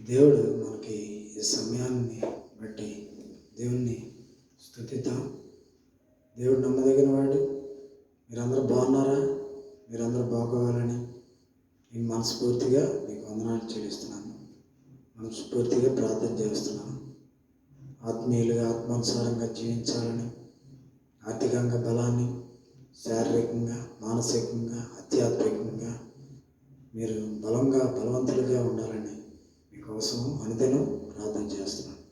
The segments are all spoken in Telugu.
దేవుడు మనకి ఈ సమయాన్ని బట్టి దేవుణ్ణి స్థుతిద్దాం దేవుడు నమ్మదగిన వాడు. మీరందరూ బాగున్నారా? మీరందరూ బాగోవాలని నేను మనస్ఫూర్తిగా మీకు వందనాలు చెల్లిస్తున్నాను. మనస్ఫూర్తిగా ప్రార్థన చేస్తున్నాను. ఆత్మీయులుగా ఆత్మానుసారంగా జీవించాలని ఆర్థికంగా బలాన్ని శారీరకంగా మానసికంగా ఆధ్యాత్మికంగా మీరు బలంగా బలవంతులుగా ఉండాలని కోసం అనుదినం ప్రార్థన చేస్తున్నాను.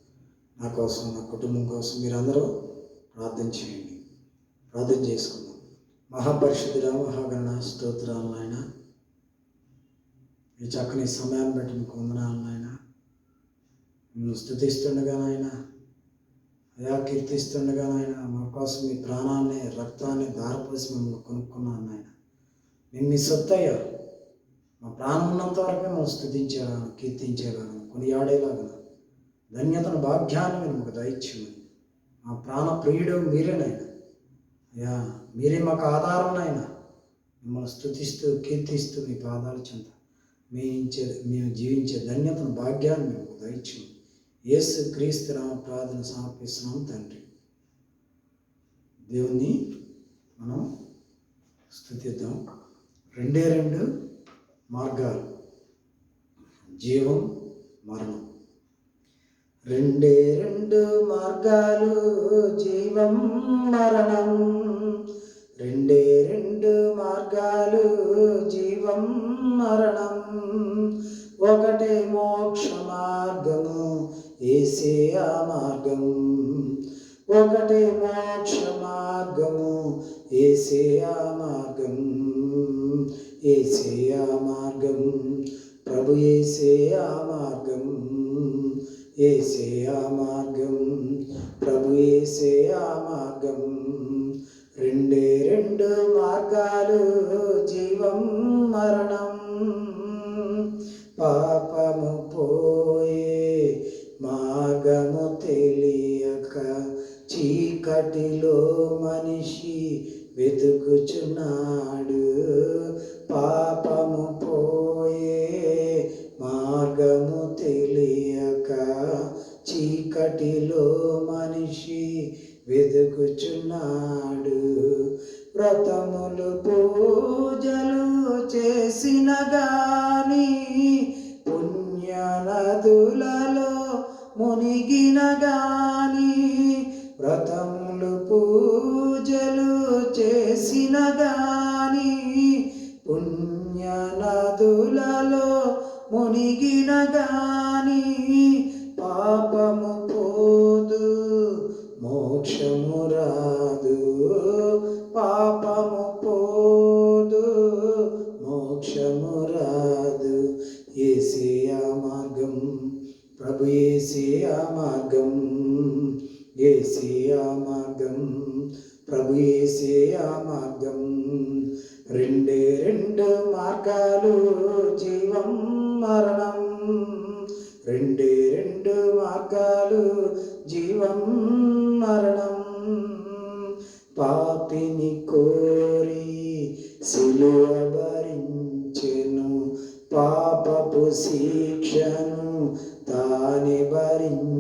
నా కోసం నా కుటుంబం కోసం మీరందరూ ప్రార్థన చేయండి. ప్రార్థన చేసుకుందాం. మహాపరిశుద్ధుల మహాగణ స్తోత్రాలు నాయన. చక్కని సమయాన్ని బట్టి మీకు వందనాలు నాయన. నిన్ను స్థుతిస్తుండగా నాయన. అయా కీర్తిస్తుండగా నాయన. మా కోసం మీ ప్రాణాన్ని రక్తాన్ని దారపోసి మిమ్మల్ని కొనుక్కున్నాను నాయన. మేము మీ సొత్తయ్యా. మా ప్రాణం ఉన్నంత వరకు మేము స్థుతించేలాగా కొన్ని కొనియాడేలాగా ధన్యతను భాగ్యాన్ని మీరు మాకు దయచేయమని. మా ప్రాణ ప్రియుడు మీరేనైనా అయ్యా మీరే మాకు ఆధారం నాయన. మిమ్మల్ని స్థుతిస్తూ కీర్తిస్తూ మీ పాదాల చెంత మేయించే మేము జీవించే ధన్యతను భాగ్యాన్ని మేము దయచేయమని. యేసు క్రీస్తు నామ ప్రార్థన సమర్పిస్తున్నాం తండ్రి. దేవుణ్ణి మనం స్థుతిద్దాం. రెండే రెండు మార్గాలు జీవం మరణం రెండే రెండు మార్గాలు జీవం మరణం రెండే రెండు మార్గాలు జీవం మరణం ఒకటే మోక్ష మార్గము ఏసే ఆ మార్గం ఒకటే మోక్ష మార్గము ఏసే ఆ మార్గం ఏసే ఆ మార్గం ప్రభు ఏసే ఆ మార్గం ఏసే ఆ మార్గం ప్రభు ఏసే ఆ మార్గం. రెండే రెండు మార్గాలు జీవం మరణం. పా మునిగినగా సిలువ భరించెను పాపపు శిక్షను తాని భరించ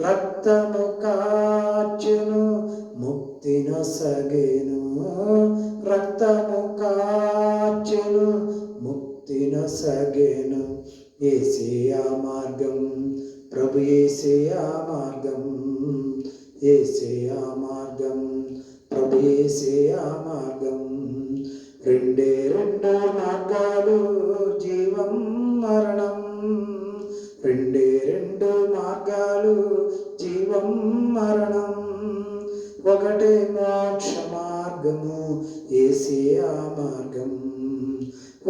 రక్తము కార్చును ముక్తి సగెను రక్తము కార్చును ముక్తి సగెను ఏసే మార్గం ప్రభు ఏసే మార్గం. ఏసే మార్గం ప్రభు ఏసే మార్గం. రెండే రెండు మార్గాలు జీవం మరణం రెండు మార్గాలు జీవం మరణం ఒకటే మోక్ష మార్గం మార్గము ఏసే ఆ మార్గం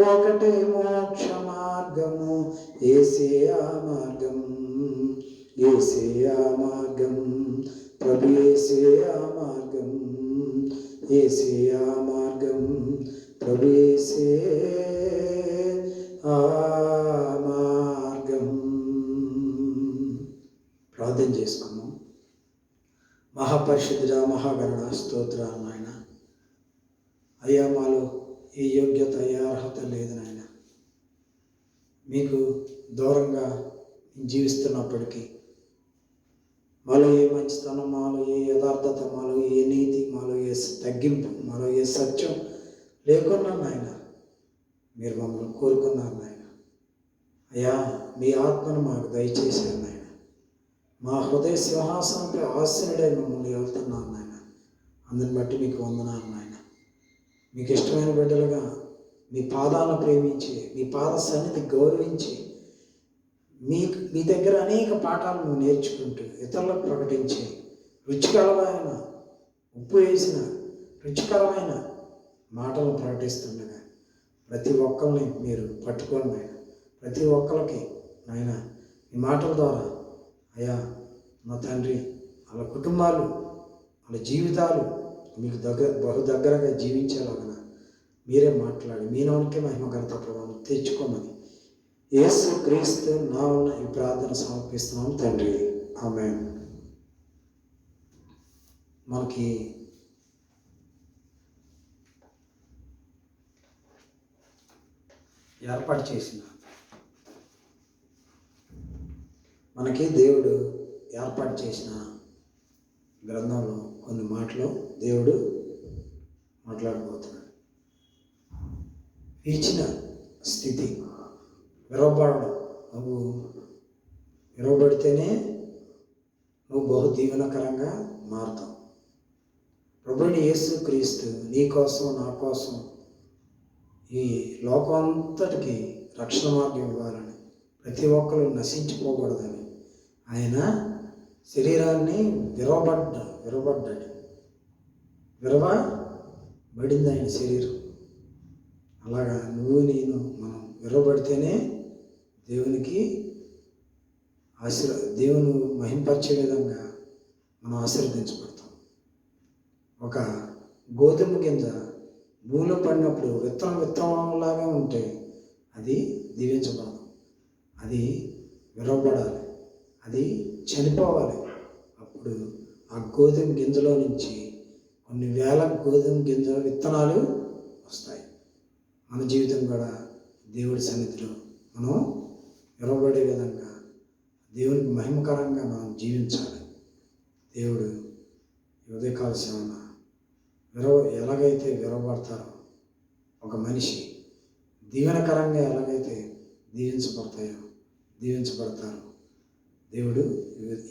ఒకటే మోక్ష మార్గము ఏసే ఆ మార్గం ఏసే ఆ మార్గం ప్రభు ఏసే ఆ మార్గం ఏసే ఆ మార్గం ప్రభు ఏసే మహాపరిశుద్ధుడ మహాగరుడ స్తోత్రాలు నాయన. అయ్యా మాలో ఈ యోగ్యత ఏ అర్హత లేదు నాయన. మీకు దూరంగా జీవిస్తున్నప్పటికీ మాలో ఏ మంచితనం మాలో ఏ యథార్థత మాలో ఏ నీతి మాలో ఏ తగ్గింపు మాలో ఏ సత్యం లేకున్నా నాయన మీరు మమ్మల్ని కోరుకున్నారు నాయన. అయ్యా మీ ఆత్మను మాకు దయచేశారు నాయన. మా హృదయ సింహాసనంపై ఆశనుడై మమ్మల్ని వెళ్తున్నాను నాయన. అందుని బట్టి మీకు వందనాలు నాయన. మీకు ఇష్టమైన బిడ్డలుగా మీ పాదాలను ప్రేమించి మీ పాద సన్నిధి గౌరవించి మీ మీ దగ్గర అనేక పాఠాలను నేర్చుకుంటూ ఇతరులకు ప్రకటించి రుచికరమైన ఉప్పు వేసిన రుచికరమైన మాటలు ప్రకటిస్తుండగా ప్రతి ఒక్కరిని మీరు పట్టుకోండి ప్రతి ఒక్కరికి నాయన ఈ మాటల ద్వారా అయ్యా మా తండ్రి వాళ్ళ కుటుంబాలు వాళ్ళ జీవితాలు మీకు దగ్గర బహు దగ్గరగా జీవించేలాగా మీరే మాట్లాడి మీ నోనికే మహిమ ఘనత ప్రభావం తెచ్చుకోమని యేసు క్రీస్తు నా ఉన్న ఈ ప్రార్థన సమర్పిస్తున్నాం తండ్రి. ఆమె మనకి ఏర్పాటు చేసిన మనకి దేవుడు ఏర్పాటు చేసిన గ్రంథంలో కొన్ని మాటలు దేవుడు మాట్లాడబోతున్నాడు. ఇచ్చిన స్థితి. విరవబడడం నువ్వు విరవబడితేనే నువ్వు బహు దీవెనకరంగా మారుతావు. ప్రభుని యేసు క్రీస్తు నీ కోసం నా కోసం ఈ లోకమంతటికి రక్షణ మార్గం ఇవ్వాలని ప్రతి ఒక్కరు నశించిపోకూడదని ఆయన శరీరాన్ని విరవబడ్డ విరవబడ్డాడు. విరవబడింది ఆయన శరీరం. అలాగా నువ్వు నేను మనం విరవబడితేనే దేవునికి ఆశీర్ దేవుని మహింపరిచే విధంగా మనం ఆశీర్వదించబడతాం. ఒక గోధుమ గింజ భూమిలో పడినప్పుడు విత్తనం విత్తనంలాగా ఉంటే అది దీవించబడదు. అది విరవబడాలి. అది చనిపోవాలి. అప్పుడు ఆ గోధుమ గింజలో నుంచి కొన్ని వేల గోధుమ గింజల విత్తనాలు వస్తాయి. మన జీవితం కూడా దేవుడి సన్నిధిలో మనం విరవబడే విధంగా దేవునికి మహిమకరంగా మనం జీవించాలి. దేవుడు ఉదయకాల సేవన విరవ ఎలాగైతే విరవబడతారో ఒక మనిషి దీవెనకరంగా ఎలాగైతే దీవించబడతాయో దీవించబడతారో దేవుడు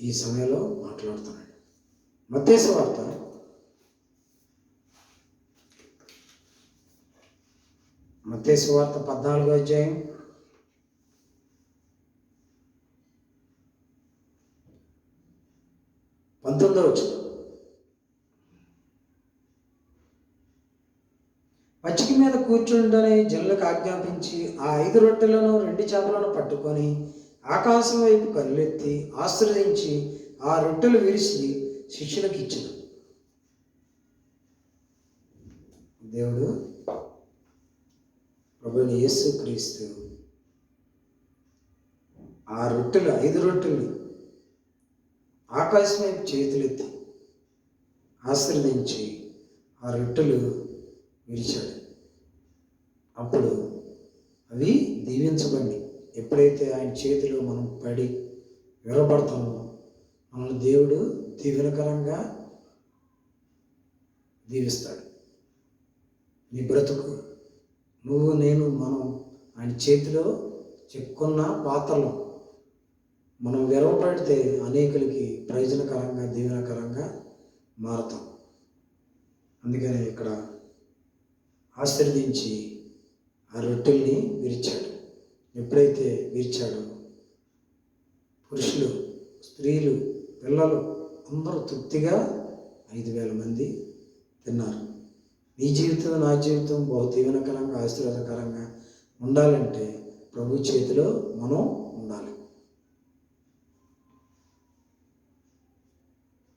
ఈ సమయంలో మాట్లాడుతున్నాడు. మత్తేస వార్త మత్తేసు వార్త పద్నాలుగో అధ్యాయం. పంతొమ్మిదో వచ్చిన పచ్చిక మీద కూర్చుండని జనులకు ఆజ్ఞాపించి ఆ ఐదు రొట్టెలను రెండు చేపలను పట్టుకొని ఆకాశం వైపు కళ్ళెత్తి ఆశ్రయించి ఆ రొట్టెలు విరిచి శిష్యులకు ఇచ్చిన దేవుడు ప్రభుని యేసు క్రీస్తు ఆ రొట్టెలు ఐదు రొట్టెలు ఆకాశం వైపు చేతులెత్తి ఆశీర్వదించి ఆ రొట్టెలు విరిచాడు. అప్పుడు అవి దీవించబడి ఎప్పుడైతే ఆయన చేతిలో మనం పడి విరబడతామో మనల్ని దేవుడు దీవెనకరంగా దీవిస్తాడు. నీ బ్రతుకు నువ్వు నేను మనం ఆయన చేతిలో చెక్కున్న పాత్రలు మనం విరవపడితే అనేకులకి ప్రయోజనకరంగా దీవెనకరంగా మారుతాం. అందుకని ఇక్కడ ఆశీర్వదించి ఆ రొట్టెల్ని విరిచాడు. ఎప్పుడైతే వీర్చాడో పురుషులు స్త్రీలు పిల్లలు అందరూ తృప్తిగా ఐదు వేల మంది తిన్నారు. నీ జీవితం నా జీవితం బహు దీవెనకరంగా ఆశీర్వాదకరంగా ఉండాలంటే ప్రభు చేతిలో మనం ఉండాలి.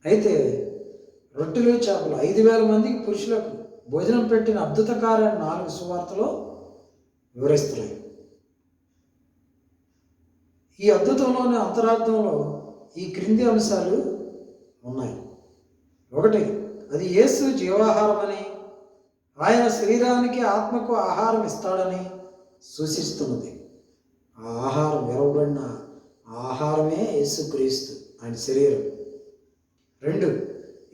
అయితే రొట్టెలు చేపలు ఐదు వేల మందికి పురుషులకు భోజనం పెట్టిన అద్భుత కార్యాన్ని నాలుగు సువార్తలో వివరిస్తున్నాయి. ఈ అద్భుతంలోని అంతరార్థంలో ఈ క్రింది అంశాలు ఉన్నాయి. ఒకటి అది యేసు జీవాహారమని ఆయన శరీరానికి ఆత్మకు ఆహారం ఇస్తాడని సూచిస్తున్నది. ఆ ఆహారం విరవబడిన ఆహారమే యేసుక్రీస్తు ఆయన శరీరం. రెండు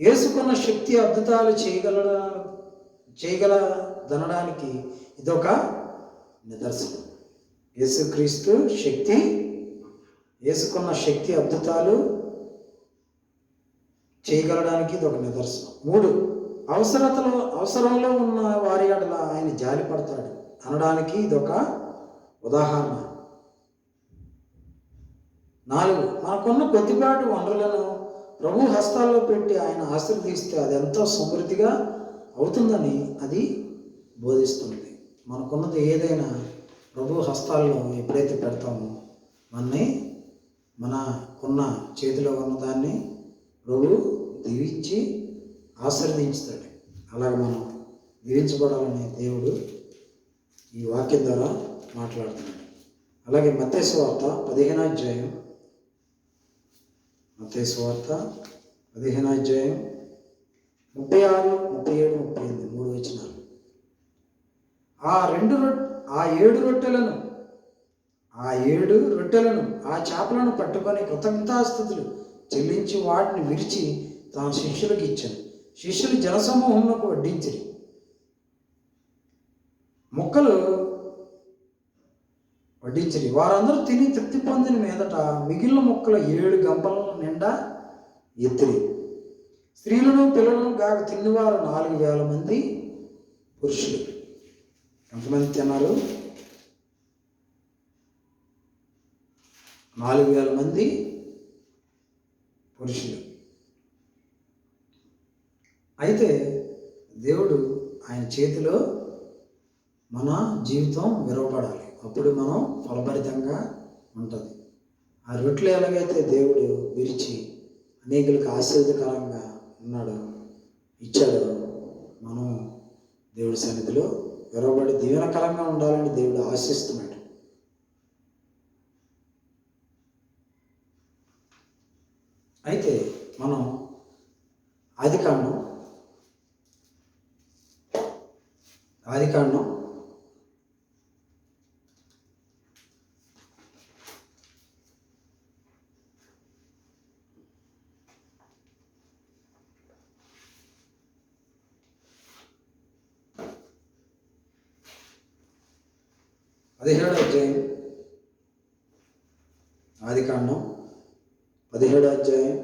యేసుకున్న శక్తి అద్భుతాలు చేయగల చేయగలదనడానికి ఇదొక నిదర్శనం. యేసుక్రీస్తు శక్తి వేసుకున్న శక్తి అద్భుతాలు చేయగలడానికి ఇది ఒక నిదర్శనం. మూడు అవసరతలో అవసరంలో ఉన్న వారి అడల ఆయన జాలి పడతాడు. అనడానికి ఇదొక ఉదాహరణ. నాలుగు మనకున్న కొద్దిపాటి వనరులను ప్రభు హస్తాల్లో పెట్టి ఆయన ఆశీర్వదిస్తే అది ఎంతో సమృద్ధిగా అవుతుందని అది బోధిస్తుంది. మనకున్నది ఏదైనా ప్రభు హస్తాల్లో ఎప్పుడైతే పెడతామో మనని మనకున్న చేతిలో ఉన్నదాన్ని ప్రభు దీవించి ఆశీర్వదించుతాడు. అలాగే మనం దీవించబడాలని దేవుడు ఈ వాక్యం ద్వారా మాట్లాడుతున్నాడు. అలాగే మత్తేసు వార్త పదిహేను అధ్యాయం. మత్తేసు వార్త పదిహేను అధ్యాయం ముప్పై ఆరు ముప్పై ఏడు ముప్పై ఎనిమిది మూడు వచ్చినారు ఆ రెండు రొట్టె ఆ ఏడు రొట్టెలను ఆ ఏడు రొట్టెలను ఆ చేపలను పట్టుకొని కృతజ్ఞతాస్థుతులు చెల్లించి వాటిని విరిచి తన శిష్యులకు ఇచ్చాను శిష్యులు జనసమూహంలోకి వడ్డించిరి. మొక్కలు వడ్డించరు. వారందరూ తిని తృప్తి పొందిన మీదట మిగిలిన మొక్కల ఏడు గంపల నిండా ఎత్తిరి. స్త్రీలను పిల్లలను గాక తిన్నవారు నాలుగు వేల మంది పురుషులు. ఎంతమంది తిన్నారు? నాలుగు వేల మంది పురుషులు. అయితే దేవుడు ఆయన చేతిలో మన జీవితం విరవపడాలి అప్పుడు మనం ఫలభరితంగా ఉంటుంది. ఆ రొట్టెలు ఎలాగైతే దేవుడు విరిచి అనేకులకు ఆశీర్వదకరంగా ఉన్నాడు ఇచ్చాడు మనం దేవుడి సన్నిధిలో విరవబడి దీవెనకరంగా ఉండాలని దేవుడు ఆశిస్తున్నాడు అయితే మనం ఆదికాండం ఆదికాండం పదిహేడు అధ్యాయం. ఆదికాండం పదిహేడు అధ్యాయం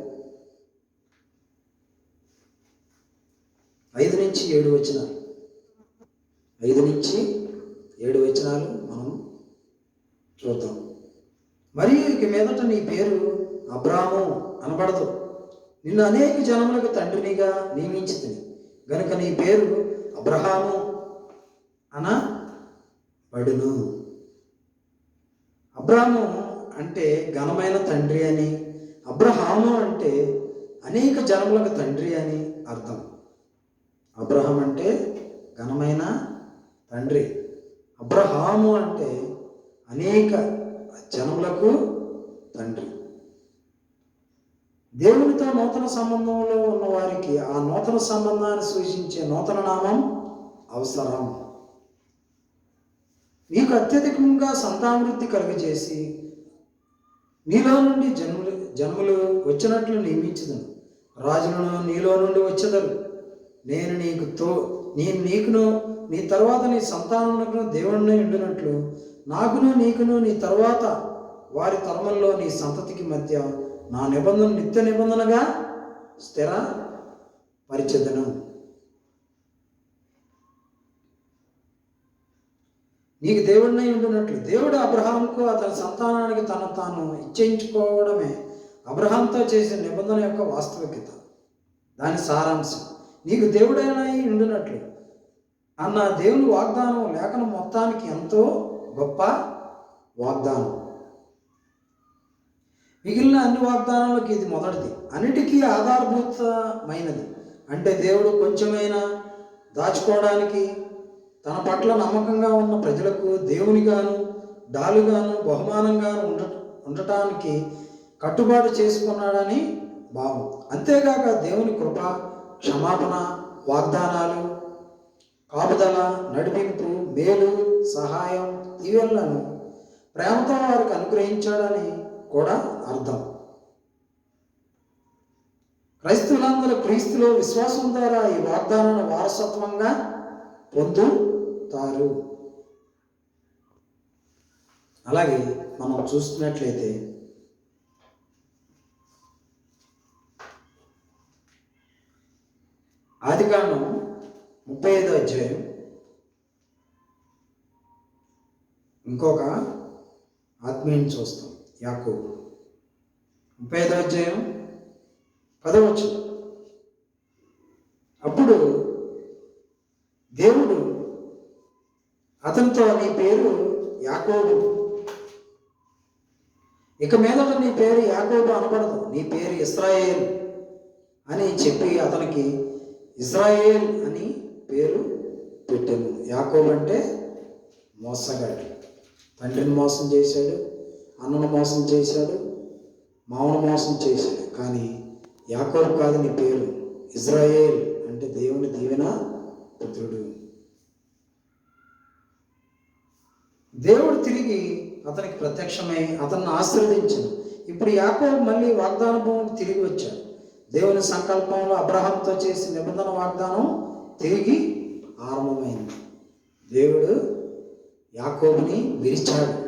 ఐదు నుంచి ఏడు వచనాలు. ఐదు నుంచి ఏడు వచనాలు మనం చూద్దాం. మరియు ఇక మీదట నీ పేరు అబ్రాహము అనబడదు. నిన్ను అనేక జనములకు తండ్రినిగా నియమించింది గనుక నీ పేరు అబ్రహాము అన పడును అబ్రాహము అంటే ఘనమైన తండ్రి అని అబ్రహాము అంటే అనేక జనములకు తండ్రి అని అర్థం. అబ్రహం అంటే ఘనమైన తండ్రి. అబ్రహాము అంటే అనేక జనములకు తండ్రి. దేవునితో నూతన సంబంధంలో ఉన్న వారికి ఆ నూతన సంబంధాన్ని సూచించే నూతన నామం అవసరం. నీకు అత్యధికంగా సంతానవృద్ధి కలుగజేసి నీలో నుండి జన్ములు జన్మలు వచ్చినట్లు నియమించదు రాజులను నీలో నుండి వచ్చేదరు. నేను నీకు తో నేను నీకును నీ తర్వాత నీ సంతానమునకును దేవుడిని ఉండినట్లు నాకును నీకును నీ తర్వాత వారి తరముల్లో నీ సంతతికి మధ్య నా నిబంధన నిత్య నిబంధనగా స్థిర పరిచదను. నీకు దేవుడినై ఉండినట్లు దేవుడు అబ్రహాంకు అతని సంతానానికి తను తాను ఇచ్చేయించుకోవడమే అబ్రహాంతో చేసిన నిబంధన యొక్క వాస్తవికత. దాని సారాంశం. నీకు దేవుడైనా ఉండినట్లు. అన్న దేవుని వాగ్దానం లేఖనం మొత్తానికి ఎంతో గొప్ప వాగ్దానం. మిగిలిన అన్ని వాగ్దానాలకి ఇది మొదటిది. అన్నిటికీ ఆధారభూతమైనది. అంటే దేవుడు కొంచెమైనా దాచుకోవడానికి తన పట్ల నమ్మకంగా ఉన్న ప్రజలకు దేవునిగాను డాలుగాను బహుమానంగాను ఉండ ఉండటానికి కట్టుబాటు చేసుకున్నాడని భావం. అంతేగాక దేవుని కృప క్షమాపణ వాగ్దానాలు కాపుదల నడిపింపు మేలు సహాయం దీవెనలను ప్రేమతో వారికి అనుగ్రహించాడని కూడా అర్థం. క్రైస్తులందరూ క్రీస్తులో విశ్వాసం ద్వారా ఈ వాగ్దానాన్ని వారసత్వంగా పొందుతారు. అలాగే మనం చూస్తున్నట్లయితే ఆదికాండం ముప్పై ఐదో అధ్యాయం ఇంకొక ఆత్మీయుని చూస్తాం యాకో ముప్పై ఐదో అధ్యాయం పదవచ్చు అప్పుడు దేవుడు అతనితో నీ పేరు యాకోబు. ఇక మీదట నీ పేరు యాకోబు అనబడదు. నీ పేరు ఇస్రాయేల్ అని చెప్పి అతనికి ఇజ్రాయేల్ అని పేరు పెట్టాను యాకోబ్ అంటే మోసగాడు. తండ్రిని మోసం చేశాడు అన్నను మోసం చేశాడు మామను మోసం చేశాడు. కానీ యాకోబ్ కాదు నీ పేరు. ఇజ్రాయేల్ అంటే దేవుని దీవెన పుత్రుడు. దేవుడు తిరిగి అతనికి ప్రత్యక్షమై అతన్ని ఆశీర్వదించాడు. ఇప్పుడు యాకోబ్ మళ్ళీ వాగ్దాన భూమికి తిరిగి వచ్చాడు. దేవుని సంకల్పంలో అబ్రహాంతో చేసిన నిబంధన వాగ్దానం తిరిగి ఆరంభమైంది. దేవుడు యాకోబుని విరిచాడు.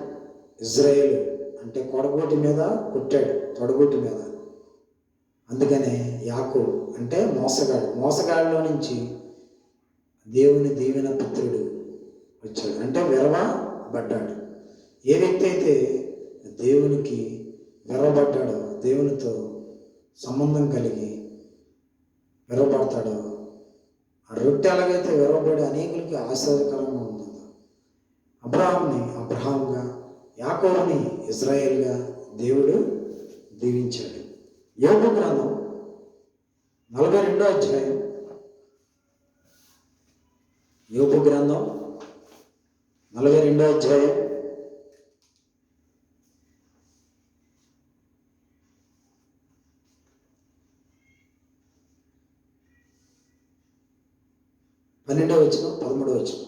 ఇజ్రాయేల్ అంటే కొడగోటి మీద కొట్టాడు తొడగోటి మీద. అందుకనే యాకో అంటే మోసగాడు. మోసగాడిలో నుంచి దేవుని దీవెన పుత్రుడు వచ్చాడు. అంటే విరవబడ్డాడు ఏ వ్యక్తి అయితే దేవునికి విరవబడ్డాడో దేవునితో సంబంధం కలిగి విరవబడతాడో ఆ రొట్టె ఎలాగైతే విరవబడి అనేకులకి ఆశ్చర్యకరంగా ఉంటుందో అబ్రహాంని అబ్రహాంగా యాకోబుని ఇజ్రాయేల్గా దేవుడు దీవించాడు. యోగు గ్రంథం నలభై రెండో అధ్యాయం. యోగు గ్రంథం నలభై రెండో అధ్యాయం. పన్నెండో వచ్చిన పదమూడో వచ్చిన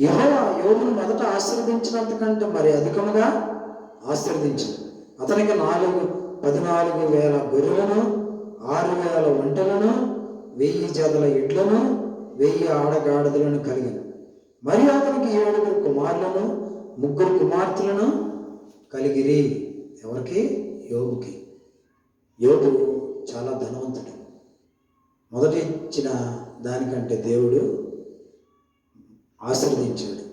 యహోవా యోగును మొదట ఆశీర్వదించినంతకంటే మరి అధికముగా ఆశీర్వదించాడు. అతనికి నాలుగు పద్నాలుగు వేల గొర్రెలను ఆరు వేల వంటలను వెయ్యి జతల ఇడ్లను వెయ్యి ఆడగాడిదలను కలిగిన. మరి అతనికి ఏడుగురు కుమారులను ముగ్గురు కుమార్తెలను కలిగిరి. ఎవరికి? యోగుకి యోగు చాలా ధనవంతుడు. మొదట ఇచ్చిన దానికంటే దేవుడు ఆశీర్వదించాడు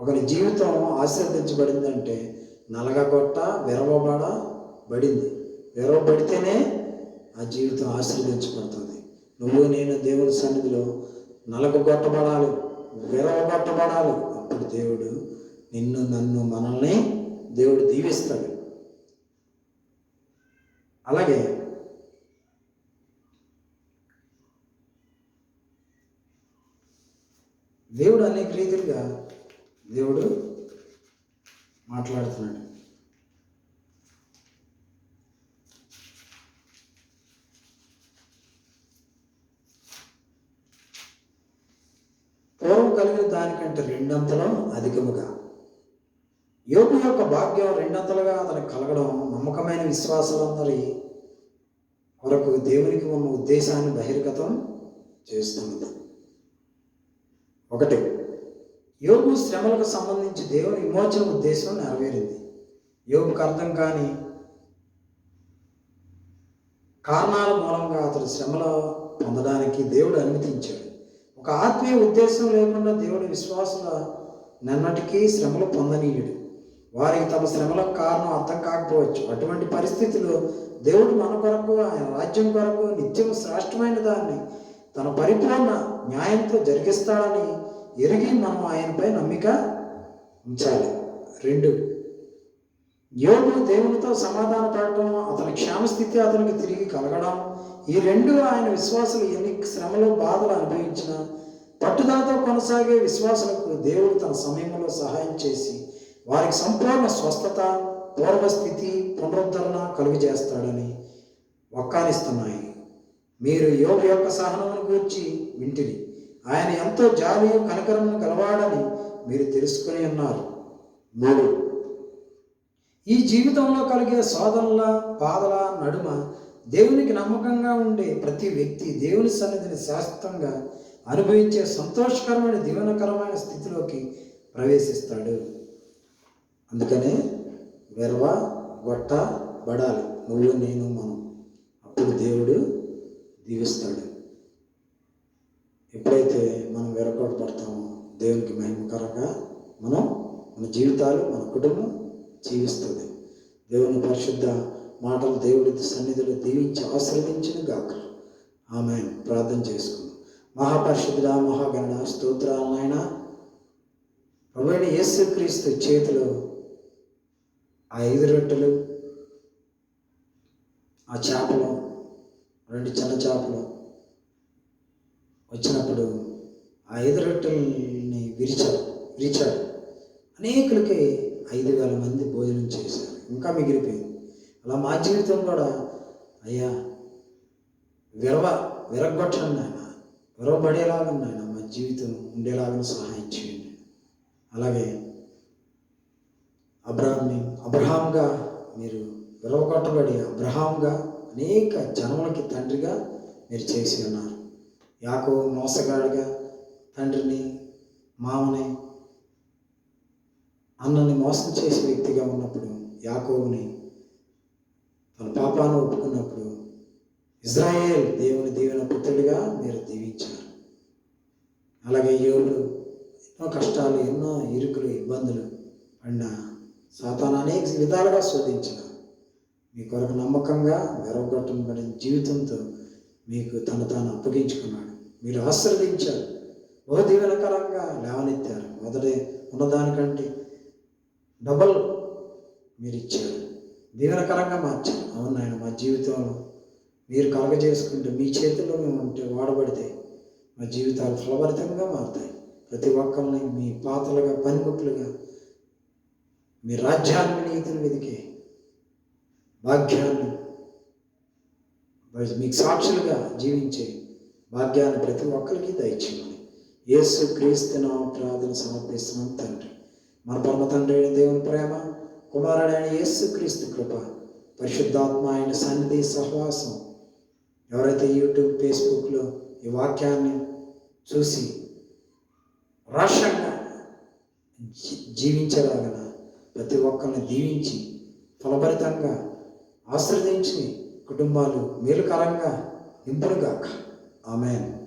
ఒకరి జీవితం ఆశీర్వదించబడిందంటే నలగగొట్ట విరవబడబడింది విరవబడితేనే ఆ జీవితం ఆశీర్వదించబడుతుంది నువ్వు నేను దేవుని సన్నిధిలో నలగొట్టబడాలి విరవగొట్టబడాలి. అప్పుడు దేవుడు నిన్ను నన్ను మనల్ని దేవుడు దీవిస్తాడు. అలాగే దేవుడు అనేక రీతిలుగా దేవుడు మాట్లాడుతున్నాడు. పూర్వం కలిగిన దానికంటే రెండంతలం అధికముగా. యోగు యొక్క భాగ్యం రెండంతలుగా అతనికి కలగడం నమ్మకమైన విశ్వాసాలందరి కొరకు దేవునికి ఉన్న ఉద్దేశాన్ని బహిర్గతం చేస్తున్నది. ఒకటి యోగు శ్రమలకు సంబంధించి దేవుని విమోచన ఉద్దేశం నెరవేరింది. యోగుకు అర్థం కాని కారణాల మూలంగా అతడు శ్రమలో పొందడానికి దేవుడు అనుమతించాడు. ఒక ఆత్మీయ ఉద్దేశం లేకుండా దేవుడు విశ్వాసుల నన్నటికీ శ్రమలు పొందనీయుడు. వారికి తమ శ్రమలకు కారణం అర్థం కాకపోవచ్చు. అటువంటి పరిస్థితిలో దేవుడు మన కొరకు ఆయన రాజ్యం కొరకు నిత్యం శ్రేష్టమైన దాన్ని తన పరిపూర్ణ న్యాయంతో జరిగిస్తాడని ఎరిగి మనం ఆయనపై నమ్మిక ఉంచాలి. రెండు యోగు దేవునితో సమాధాన పడటం అతని క్షేమస్థితి అతనికి తిరిగి కలగడం. ఈ రెండు ఆయన విశ్వాసులు ఎన్ని శ్రమలు బాధలు అనుభవించిన పట్టుదలతో కొనసాగే విశ్వాసులకు దేవుడు తన సమయంలో సహాయం చేసి వారికి సంపూర్ణ స్వస్థత పూర్వస్థితి పునరుద్ధరణ కలుగజేస్తాడని వక్కానిస్తున్నాయి. మీరు యోగ యొక్క సహనమును గురించి వింటిని ఆయన ఎంతో జాలి కనకరమును కలవాడని మీరు తెలుసుకుని ఉన్నారు. మూడు. ఈ జీవితంలో కలిగే శోధనల బాధల నడుమ దేవునికి నమ్మకంగా ఉండే ప్రతి వ్యక్తి దేవుని సన్నిధిని శాశ్వతంగా అనుభవించే సంతోషకరమైన దీవనకరమైన స్థితిలోకి ప్రవేశిస్తాడు. అందుకనే వెరవ గొట్ట బడాలి. నువ్వు నేను మనం అప్పుడు దేవుడు దీవిస్తాడు. ఎప్పుడైతే మనం వెరపాటు పడతామో దేవునికి మహిమకరంగా మనం మన జీవితాలు మన కుటుంబం జీవిస్తుంది. దేవుని పరిశుద్ధ మాటలు దేవుడి సన్నిధిలో దీవించి ఆశీర్వదించిన గాక. ఆమె ప్రార్థన చేసుకుందాం. మహాపరిశుద్ధుడ మహాగణ స్తోత్రాలు నాయన. యేసుక్రీస్తు చేతిలో ఆ ఐదు రొట్టెలు ఆ చేపలు రెండు చిన్న చేపలు వచ్చినప్పుడు ఆ ఐదు రొట్టెల్ని విరిచారు విరిచాడు అనేకులకి ఐదు వేల మంది భోజనం చేశారు ఇంకా మిగిలిపోయింది. అలా మా జీవితం కూడా అయ్యా విరవ విరగొట్టండి నాయన విరవబడేలాగా నాయన మా జీవితం ఉండేలాగా సహాయం చేయండి. అలాగే అబ్రహాంని అబ్రహాంగా మీరు విరవగొట్టబడి అబ్రహాంగా అనేక జనములకి తండ్రిగా మీరు చేసి ఉన్నారు. యాకో మోసగాడిగా తండ్రిని మామని అన్నని మోసం చేసే వ్యక్తిగా ఉన్నప్పుడు యాకోవుని తన పాపాన్ని ఒప్పుకున్నప్పుడు ఇజ్రాయేల్ దేవుని దీవెన పుత్రుడిగా మీరు దీవించారు. అలాగే యోగులు ఎన్నో కష్టాలు ఎన్నో ఇరుకులు ఇబ్బందులు పడిన సాతాను అనేక విధాలుగా శోధించిన మీ కొరకు నమ్మకంగా వెరవగొట్టబడిన జీవితంతో మీకు తను తాను అప్పగించుకున్నాడు. మీరు ఆశ్రదించారు. బహుదీవనకరంగా లేవనెత్తారు. మొదటి ఉన్నదానికంటే డబల్ మీరు ఇచ్చారు దీవెనకరంగా మార్చారు. అవును నాయన మా జీవితంలో మీరు కలగజేసుకుంటే మీ చేతిలో మేము ఉంటే వాడబడితే మా జీవితాలు ఫలభరితంగా మారుతాయి. ప్రతి ఒక్కరిని మీ పాతలుగా పనిముట్లుగా మీ రాజ్యాన్ని నీతిని వెతికే భాగ్యాన్ని మీకు సాక్షులుగా జీవించే భాగ్యాన్ని ప్రతి ఒక్కరికి దయచేయండి యేసు క్రీస్తున ప్రార్థన సమర్పిస్తున్నాం తండ్రి. మన పరమ తండ్రి అయిన దేవుని ప్రేమ కుమారుడైన యేసు క్రీస్తు కృప పరిశుద్ధాత్మ అయిన సన్నిధి సహవాసం ఎవరైతే యూట్యూబ్ ఫేస్బుక్లో ఈ వాక్యాన్ని చూసి రాష్ట్రంగా జీ- జీవించలాగన ప్రతి ఒక్కరిని దీవించి ఫలభరితంగా ఆశ్రదించి కుటుంబాలు మేలుకరంగా నింపునుగాక. ఆమెన్. ఆమెన్